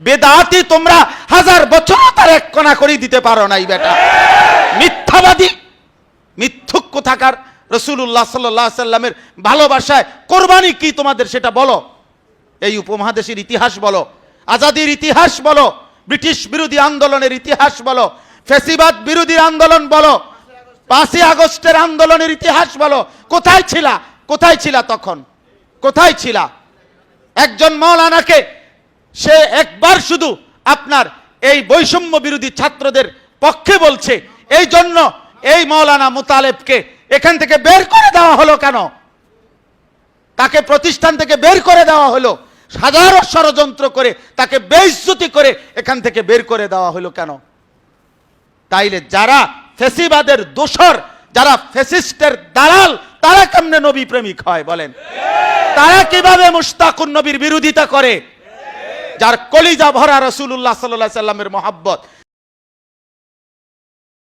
বেদাতি তোমরা হাজার বছরও তার এক কণা করে দিতে পারো নাই, বেটা। মিথ্যাবাদী, মিথ্যুক কোথাকার রসুল্লাহ সাল্লাহ সাল্লামের ভালোবাসায় কোরবানি কি তোমাদের সেটা বলো। এই উপমহাদেশের ইতিহাস বলো, আজাদির ইতিহাস বলো, ব্রিটিশ বিরোধী আন্দোলনের ইতিহাস বলো, ফেসিবাদ বিরোধী আন্দোলন বলো, পাঁচই আগস্টের আন্দোলনের ইতিহাস বলো, কোথায় ছিলা কোথায় ছিলা তখন? কোথায় ছিলা? একজন মৌলানাকে সে একবার শুধু আপনার এই বৈষম্য বিরোধী ছাত্রদের পক্ষে বলছে। এই জন্য এই মৌলানা মুতালেবকে এখান থেকে বের করে দেওয়া হলো কেন? তাকে প্রতিষ্ঠান থেকে বের করে দেওয়া হলো। হাজারো ষড়যন্ত্র করে তাকে বেইজ্জতি করে এখান থেকে বের করে দেওয়া হলো কেন? তাইলে যারা ফেসিবাদের দোসর যারা ফেসিস্টের দালাল, তারা কেমনে নবী প্রেমিক হয় বলেন? তারা কীভাবে মুস্তাকুন নবীর বিরোধিতা করে? যার কলিজা ভরা রসুল্লাহ সাল্লাহ সাল্লামের মহাব্বত।